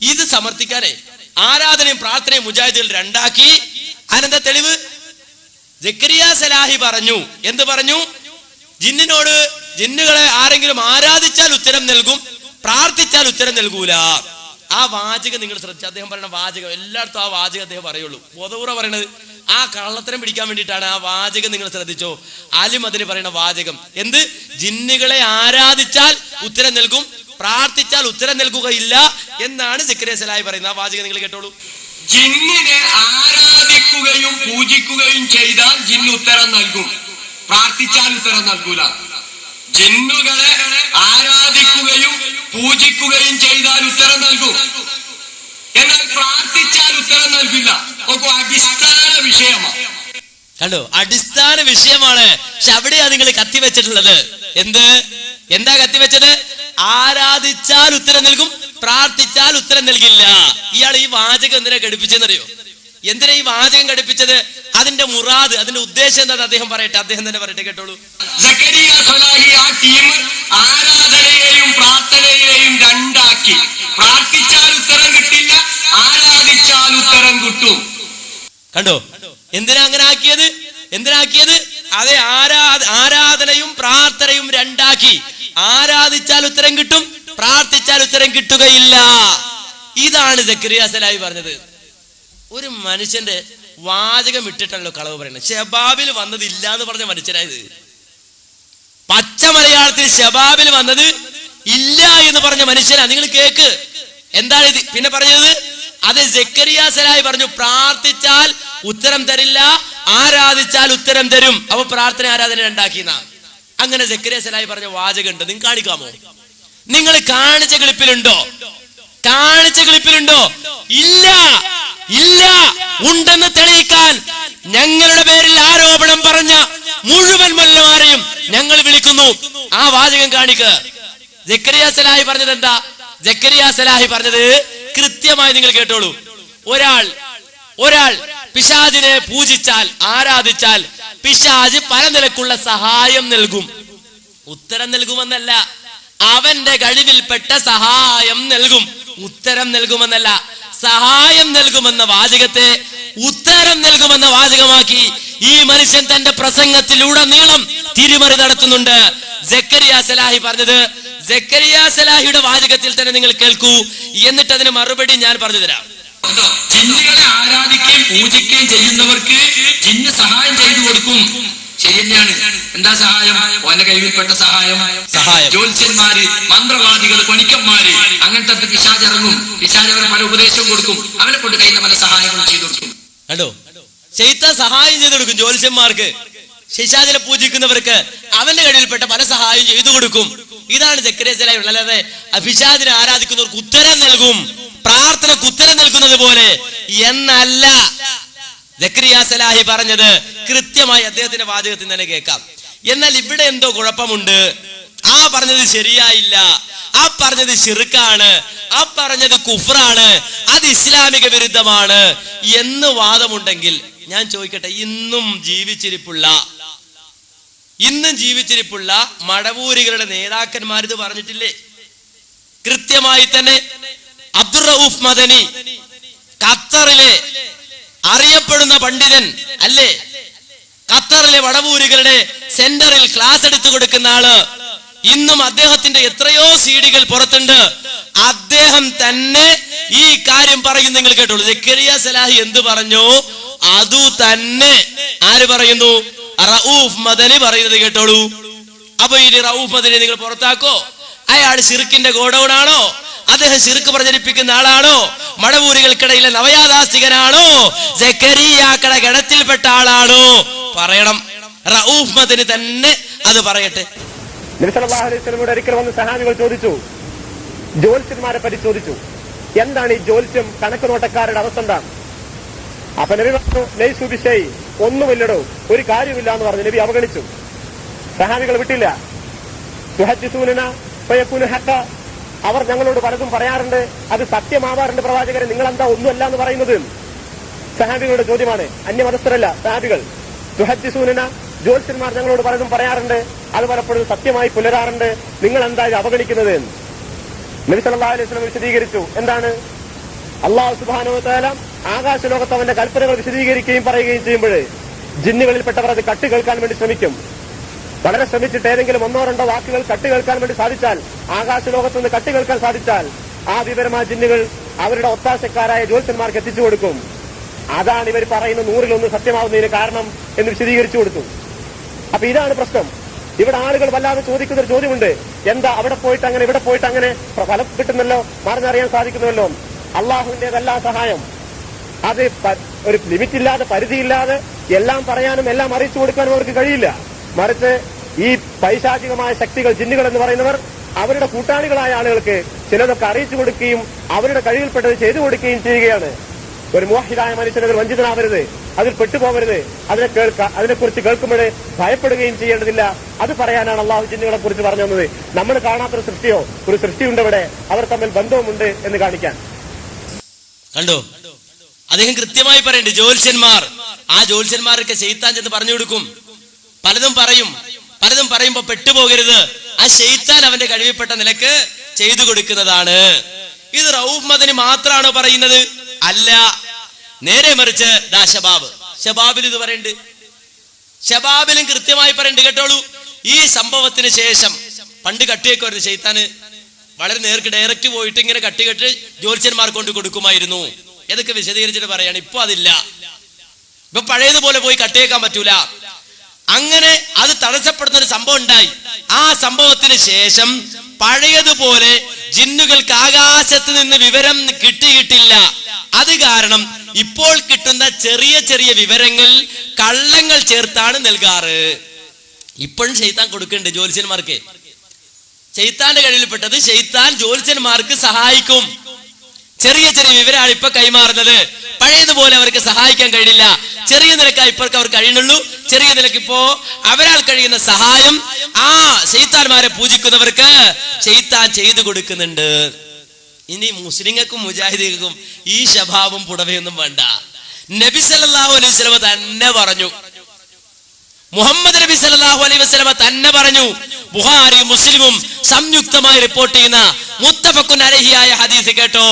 ഇത് സമർത്ഥിക്കാനേ. ആരാധനയും പ്രാർത്ഥനയും മുജാഹിദിൽ രണ്ടാക്കി. അനന്ത തെളിവ്? സലാഹി പറഞ്ഞു. എന്ത് പറഞ്ഞു? ജിന്നിനോട് ജിന്നുകളെ ആരെങ്കിലും ആരാധിച്ചാൽ ഉത്തരം നൽകും പ്രാർത്ഥിച്ചാൽ ഉത്തരം നൽകൂല. ആ വാചകം നിങ്ങൾ ശ്രദ്ധിച്ചു അദ്ദേഹം പറയുന്ന വാചകം എല്ലായിടത്തും ആ വാചകം അദ്ദേഹം പറയുള്ളൂ. ബോധപൂർവം പറയണത് ആ കള്ളത്തരം പിടിക്കാൻ വേണ്ടിയിട്ടാണ് ആ വാചകം നിങ്ങൾ ശ്രദ്ധിച്ചോ. ആലിം പറയുന്ന വാചകം. എന്ത്? ജിന്നുകളെ ആരാധിച്ചാൽ ഉത്തരം നൽകും പ്രാർത്ഥിച്ചാൽ ഉത്തരം നൽകുകയില്ല എന്നാണ് സിക്രേസലായി പറയുന്നത്. ആ വാചകം നിങ്ങൾ കേട്ടോളൂ. ജിന്നിനെ ആരാധിക്കുകയും പൂജിക്കുകയും ചെയ്താൽ ജിന്ന് ഉത്തരം നൽകും. പ്രാർത്ഥിച്ചാൽ ഉത്തരം നൽകൂല. ജിന്നുകളെ ആരാധിക്കുകയും പൂജിക്കുകയും ചെയ്താൽ ഉത്തരം നൽകും. എന്നാൽ പ്രാർത്ഥിച്ചാൽ ഉത്തരം നൽകില്ല. നോക്കൂ അടിസ്ഥാന വിഷയമാണ്. കണ്ടോ? അടിസ്ഥാന വിഷയമാണ്. പക്ഷെ അവിടെയാ നിങ്ങൾ കത്തിവെച്ചിട്ടുള്ളത്. എന്ത്? എന്താ കത്തിവെച്ചത്? ആരാധിച്ചാൽ ഉത്തരം നൽകും പ്രാർത്ഥിച്ചാൽ ഉത്തരം നൽകില്ല. ഇയാൾ ഈ വാചകം എന്തിനാ ഘടിപ്പിച്ചെന്നറിയോ എന്തിനാ ഈ വാചകം ഘടിപ്പിച്ചത്? അതിന്റെ മുറാദ് അതിന്റെ ഉദ്ദേശം എന്താ അദ്ദേഹം പറയട്ടെ. അദ്ദേഹം തന്നെ പറയട്ടെ കേട്ടോളൂ. ആ ടീം ആരാധനയെയും പ്രാർത്ഥനയെയും രണ്ടാക്കി. പ്രാർത്ഥിച്ചാൽ ഉത്തരം കിട്ടില്ല ആരാധിച്ചാൽ ഉത്തരം കിട്ടും. കണ്ടോ? എന്തിനാ അങ്ങനെ ആക്കിയത്? എന്തിനാക്കിയത് അതെ ആരാ ആരാധനയും പ്രാർത്ഥനയും രണ്ടാക്കി. ആരാധിച്ചാൽ ഉത്തരം കിട്ടും പ്രാർത്ഥിച്ചാൽ ഉത്തരം കിട്ടുകയില്ല. ഇതാണ് ജക്കരിയ സലായി പറഞ്ഞത്. ഒരു മനുഷ്യന്റെ വാചകം ഇട്ടിട്ടല്ലോ കളവ് പറയുന്നത് ഷബാബിൽ വന്നത് ഇല്ല എന്ന് പറഞ്ഞ മനുഷ്യനായത് പച്ച മലയാളത്തിൽ ഷബാബിൽ വന്നത് ഇല്ല എന്ന് പറഞ്ഞ മനുഷ്യനാ. നിങ്ങൾ കേക്ക്. എന്താണ് ഇത്? പിന്നെ പറഞ്ഞത്? അത് ജക്കരിയ സലായി പറഞ്ഞു പ്രാർത്ഥിച്ചാൽ ഉത്തരം തരില്ല ആരാധിച്ചാൽ ഉത്തരം തരും. അപ്പൊ പ്രാർത്ഥന ആരാധന ഉണ്ടാക്കിയെന്ന അങ്ങനെ ജക്കരിയ സലായി പറഞ്ഞ വാചകമുണ്ട്. നിങ്ങൾ കാണിക്കാമോ? നിങ്ങൾ കാണിച്ച ക്ലിപ്പിലുണ്ടോ? കാണിച്ച ക്ലിപ്പിലുണ്ടോ? ഇല്ല. ഇല്ല. ഉണ്ടെന്ന് തെളിയിക്കാൻ ഞങ്ങളുടെ പേരിൽ ആരോപണം പറഞ്ഞ മുഴുവൻ മല്ലമാരെയും ഞങ്ങൾ വിളിക്കുന്നു. ആ വാചകം കാണിക്ക്. ജക്കരിയ സലാഹി പറഞ്ഞത് എന്താ? ജക്കരിയ സലാഹി പറഞ്ഞത് കൃത്യമായി നിങ്ങൾ കേട്ടോളൂ. ഒരാൾ ഒരാൾ പിശാദിനെ പൂജിച്ചാൽ ആരാധിച്ചാൽ പിശാജ് പല നിലക്കുള്ള സഹായം നൽകും. ഉത്തരം നൽകുമെന്നല്ല അവന്റെ കഴിവിൽപ്പെട്ട സഹായം നൽകും. ഉത്തരം നൽകുമെന്നല്ല സഹായം നൽകുമെന്ന വാചകത്തെ ഉത്തരം നൽകുമെന്ന വാചകമാക്കി ഈ മനുഷ്യൻ തന്റെ പ്രസംഗത്തിലൂടെ നീളം തിരിമറി നടത്തുന്നുണ്ട്. ജക്കരിയ സലാഹി പറഞ്ഞത് ജക്കരിയ സലാഹിയുടെ വാചകത്തിൽ തന്നെ നിങ്ങൾ കേൾക്കൂ എന്നിട്ട് അതിന് മറുപടി ഞാൻ പറഞ്ഞു തരാം. ജിന്നുകളെ ആരാധിക്കുകയും ചെയ്യുന്നവർക്ക് ജിന്ന് സഹായം ചെയ്തു കൊടുക്കും ശരി തന്നെയാണ്. എന്താ സഹായം? ഓന്റെ കയ്യിൽപ്പെട്ട സഹായം. സഹായം. ജ്യോത്സ്യന്മാര് മന്ത്രവാദികൾ പണിക്കന്മാര് അങ്ങനത്തെ പിശാജ് ഇറങ്ങും. പിശാജ് അവരെ പല ഉപദേശവും കൊടുക്കും. അവനെ കൊണ്ട് കഴിയുന്ന പല സഹായങ്ങളും ചെയ്തു കൊടുക്കും. കണ്ടോ? ചെയ്ത സഹായം ചെയ്തു കൊടുക്കും ജ്യോത്സ്യന്മാർക്ക്. ശിശാചിനെ പൂജിക്കുന്നവർക്ക് അവന്റെ കഴിയിൽപ്പെട്ട പല സഹായം ചെയ്തു കൊടുക്കും. ഇതാണ് ജക്കരിയസലായി അല്ലാതെ അഭിഷാദിനെ ആരാധിക്കുന്നവർക്ക് ഉത്തരം നൽകും. പ്രാർത്ഥനക്ക് ഉത്തരം നൽകുന്നത് പോലെ. എന്നല്ല. സലാഹി പറഞ്ഞത് കൃത്യമായി അദ്ദേഹത്തിന്റെ വാചകത്തിൽ തന്നെ കേൾക്കാം. എന്നാൽ ഇവിടെ എന്തോ കുഴപ്പമുണ്ട്. ആ പറഞ്ഞത് ശരിയായില്ല. ആ പറഞ്ഞത് ചെറുക്കാണ്. ആ പറഞ്ഞത് കുഫറാണ് അത് ഇസ്ലാമിക വിരുദ്ധമാണ് എന്ന് വാദമുണ്ടെങ്കിൽ ഞാൻ ചോദിക്കട്ടെ ഇന്നും ജീവിച്ചിരിപ്പുള്ള ഇന്നും ജീവിച്ചിരിപ്പുള്ള മടവൂരികളുടെ നേതാക്കന്മാർ ഇത് പറഞ്ഞിട്ടില്ലേ? കൃത്യമായി തന്നെ അബ്ദുർ റൌഫ് മദനി ഖത്തറിലെ അറിയപ്പെടുന്ന പണ്ഡിതൻ അല്ലേ? ഖത്തറിലെ വടവൂരികളുടെ സെന്ററിൽ ക്ലാസ് എടുത്തു കൊടുക്കുന്ന ആൾ. ഇന്നും അദ്ദേഹത്തിന്റെ എത്രയോ സീഡികൾ പുറത്തുണ്ട്. അദ്ദേഹം തന്നെ ഈ കാര്യം പറയും നിങ്ങൾ കേട്ടോളൂ. ജക്കരിയ സലാഹി എന്ത് പറഞ്ഞു? അതു തന്നെ. ആര് പറയുന്നു? റഊഫ് മദനി പറയുന്നത് കേട്ടോളൂ. അപ്പൊ ഇനി റഊഫ് മദനി നിങ്ങൾ പുറത്താക്കോ? അയാൾ ഷിർക്കിന്റെ ഗോഡൌൺ ആണോ അദ്ദേഹം ശിർക്ക് പ്രചരിപ്പിക്കുന്ന ആളാണോ? മടവൂരുകൾക്കിടയിലെ നവയാദാസ്തികനാണോ ജക്കരിയാക്കട ഗണത്തിൽപ്പെട്ട ആളാണോ? പറയണം. റഊഫ് മദനി തന്നെ അത് പറയട്ടെ. ഒരിക്കൽ വന്ന് സഹാബികൾ ചോദിച്ചു. ജ്യോത്സ്യന്മാരെ പരിശോധിച്ചു എന്താണ് ഈ ജ്യോത്സ്യം? കണക്ക് നോട്ടക്കാരുടെ അവസ്ഥ എന്താണ്? അപ്പൊ നബി പറഞ്ഞു നെയ് സുബിശൈ ഒന്നുമില്ലടോ ഒരു കാര്യമില്ല എന്ന് പറഞ്ഞു നബി അവഗണിച്ചു. സഹാബികൾ വിട്ടില്ല. അവർ ഞങ്ങളോട് പലതും പറയാറുണ്ട്. അത് സത്യമാവാറുണ്ട് പ്രവാചകരെ. നിങ്ങൾ എന്താ ഒന്നുമല്ല എന്ന് പറയുന്നത്? സഹാബികളുടെ ചോദ്യമാണ്. അന്യമതസ്ഥരല്ല സഹാബികൾ. സുഹദ്ദിസൂനന ജ്യോത്സ്യന്മാർ ഞങ്ങളോട് പലതും പറയാറുണ്ട്. അത് പലപ്പോഴും സത്യമായി പുലരാറുണ്ട്. നിങ്ങൾ എന്താ ഇത് അവഗണിക്കുന്നത് എന്ന്. നബി സല്ലല്ലാഹു അലൈഹി വിശദീകരിച്ചു. എന്താണ്? അള്ളാഹു സുബാനുവത്താല ആകാശ ലോകത്ത് അവന്റെ കൽപ്പനകൾ വിശദീകരിക്കുകയും പറയുകയും ചെയ്യുമ്പോൾ ജിന്നുകളിൽപ്പെട്ടവർ അത് കട്ട് കേൾക്കാൻ വേണ്ടി ശ്രമിക്കും. വളരെ ശ്രമിച്ചിട്ട് ഏതെങ്കിലും ഒന്നോ രണ്ടോ വാക്കുകൾ കട്ട് കേൾക്കാൻ വേണ്ടി സാധിച്ചാൽ ആകാശ ലോകത്ത് നിന്ന് കട്ട് കേൾക്കാൻ സാധിച്ചാൽ ആ വിവരമായ ജിന്നുകൾ അവരുടെ ഒത്താശക്കാരായ ജ്യോത്സ്യന്മാർക്ക് എത്തിച്ചു കൊടുക്കും. അതാണ് ഇവർ പറയുന്ന നൂറിലൊന്ന് സത്യമാവുന്നതിന് കാരണം എന്ന് വിശദീകരിച്ചു കൊടുത്തു. അപ്പൊ ഇതാണ് പ്രശ്നം. ഇവിടെ ആളുകൾ വല്ലാതെ ചോദിക്കുന്ന ഒരു ചോദ്യമുണ്ട്. എന്താ അവിടെ പോയിട്ട് അങ്ങനെ ഇവിടെ പോയിട്ട് അങ്ങനെ? ഫലം കിട്ടുന്നല്ലോ? മറിഞ്ഞറിയാൻ സാധിക്കുന്നുവല്ലോ അള്ളാഹുവിന്റേതല്ല സഹായം. അത് ഒരു ലിമിറ്റ് ഇല്ലാതെ പരിധിയില്ലാതെ എല്ലാം പറയാനും എല്ലാം അറിയിച്ചു കൊടുക്കാനും അവർക്ക് കഴിയില്ല. മറിച്ച് ഈ പൈശാചികമായ ശക്തികൾ ജിന്നുകൾ എന്ന് പറയുന്നവർ അവരുടെ കൂട്ടാളികളായ ആളുകൾക്ക് ചിലതൊക്കെ അറിയിച്ചു കൊടുക്കുകയും അവരുടെ കഴിവിൽപ്പെട്ടത് ചെയ്തു കൊടുക്കുകയും ചെയ്യുകയാണ്. ഒരു മോഹിതായ മനുഷ്യൻ അതിൽ വഞ്ചിതനാവരുത്. അതിൽ പെട്ടുപോകരുത്. അതിനെ കേൾക്ക അതിനെക്കുറിച്ച് കേൾക്കുമ്പോൾ ഭയപ്പെടുകയും ചെയ്യേണ്ടതില്ല. അത് പറയാനാണ് അള്ളാഹു ജിന്നുകളെ കുറിച്ച് പറഞ്ഞു തന്നത്. നമ്മൾ കാണാത്തൊരു സൃഷ്ടിയോ ഒരു സൃഷ്ടിയുണ്ട് ഇവിടെ. അവർ തമ്മിൽ ബന്ധവുമുണ്ട് എന്ന് കാണിക്കാൻ. കണ്ടോ? അദ്ദേഹം കൃത്യമായി പറയുന്നുണ്ട് ജ്യോത്സ്യന്മാർ. ആ ജ്യോത്സ്യന്മാരൊക്കെ ചെയ്ത്താൻ ചെന്ന് പറഞ്ഞു കൊടുക്കും. പലതും പറയും. പലതും പറയുമ്പോ പെട്ടുപോകരുത്. ആ ചെയ്ത്താൻ അവന്റെ കഴിവിൽപ്പെട്ട നിലയ്ക്ക് ചെയ്തു കൊടുക്കുന്നതാണ്. ഇത് റൌഫ് മദനി മാത്രമാണോ പറയുന്നത്? അല്ല നേരെ മറിച്ച് ദാ ഷബാബ് ഷബാബിൽ ഇത് പറയണ്ട്. ഷബാബിലും കൃത്യമായി പറയണ്ട് കേട്ടോളൂ. ഈ സംഭവത്തിന് ശേഷം പണ്ട് കട്ടിയൊക്കെ വരുന്നത് ഷെയ്ത്താന് വളരെ നേർക്ക് ഡയറക്റ്റ് പോയിട്ട് ഇങ്ങനെ കട്ടി കെട്ട് ജ്യോത്സ്യന്മാർ കൊണ്ട് കൊടുക്കുമായിരുന്നു. ഏതൊക്കെ വിശദീകരിച്ചിട്ട് പറയാണ്. ഇപ്പൊ അതില്ല. ഇപ്പൊ പഴയതുപോലെ പോയി കട്ടിയേക്കാൻ പറ്റൂല. അങ്ങനെ അത് തടസ്സപ്പെടുന്ന ഒരു സംഭവം ഉണ്ടായി. ആ സംഭവത്തിന് ശേഷം പഴയതുപോലെ ജിന്നുകൾക്ക് ആകാശത്ത് നിന്ന് വിവരം കിട്ടിയിട്ടില്ല. അത് കാരണം ഇപ്പോൾ കിട്ടുന്ന ചെറിയ ചെറിയ വിവരങ്ങൾ കള്ളങ്ങൾ ചേർത്താണ് നൽകാറ്. ഇപ്പോഴും ചെയ്ത്താൻ കൊടുക്കുന്നുണ്ട് ജ്യോത്സ്യന്മാർക്ക്. ചെയ്ത്താന്റെ കഴിവിൽപ്പെട്ടത് ചെയ്ത്താൻ ജ്യോത്സ്യന്മാർക്ക് സഹായിക്കും. ചെറിയ ചെറിയ വിവരമാണ് ഇപ്പൊ കൈമാറുന്നത്. പഴയതുപോലെ അവർക്ക് സഹായിക്കാൻ കഴിയില്ല. ചെറിയ നിലയ്ക്ക് ഇപ്പോഴൊക്കെ അവർ കഴിയുന്നുള്ളൂ. ചെറിയ നിലയ്ക്ക് ഇപ്പോ അവരാൾ കഴിയുന്ന സഹായം ആ ചെയ്ത്താന്മാരെ പൂജിക്കുന്നവർക്ക് ചെയ്ത്താൻ ചെയ്തു കൊടുക്കുന്നുണ്ട്. ഇനി മുസ്ലിങ്ങൾക്കും മുജാഹിദീകൾക്കും ഈ ശഭാവം പുടവയൊന്നും വേണ്ട. നബി സല്ലല്ലാഹു അലൈഹി സ്വലമ തന്നെ പറഞ്ഞു. മുഹമ്മദ് നബി സല്ലല്ലാഹു അലൈഹി വസ്ലമ തന്നെ പറഞ്ഞു. ബുഹാരി മുസ്ലിമും സംയുക്തമായി റിപ്പോർട്ട് ചെയ്യുന്ന മുത്തഫക്കുൻ അലഹിയായ ഹദീസ് കേട്ടോ.